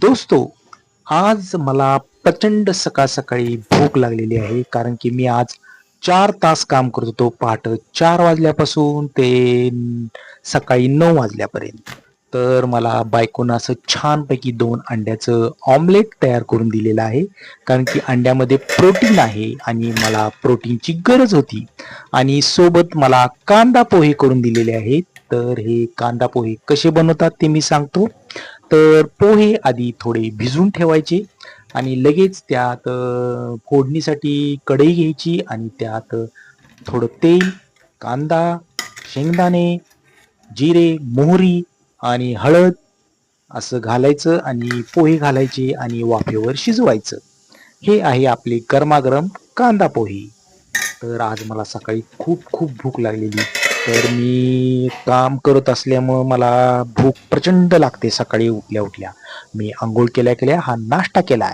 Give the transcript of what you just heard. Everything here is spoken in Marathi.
दोस्तो आज मला प्रचंड सकाळ सकाळी भूक लागलेली आहे कारण की मी आज चार तास काम करत होतो पहाट चार वाजल्यापासून ते सकाळी नऊ वाजल्यापर्यंत. तर मला बायकोनं असं छानपैकी दोन अंड्याचं ऑमलेट तयार करून दिलेलं आहे कारण की अंड्यामध्ये प्रोटीन आहे आणि मला प्रोटीनची गरज होती. आणि सोबत मला कांदा पोहे करून दिलेले आहेत. तर हे कांदा पोहे कसे बनवतात ते मी सांगतो. तर पोहे आधी थोडे भिजवून ठेवायचे आणि लगेच त्यात फोडणीसाठी कढई घ्यायची आणि त्यात थोडं तेल कांदा शेंगदाणे जिरे मोहरी आणि हळद असं घालायचं आणि पोहे घालायचे आणि वाफेवर शिजवायचं. हे आहे आपले गरमागरम कांदा पोहे. तर आज मला सकाळी खूप खूप भूक लागलेली. तर मी काम करत असल्यामुळं मला भूक प्रचंड लागते सकाळी उठल्या उठल्या मी आंघोळ केल्या केल्या हा नाश्ता केला आहे.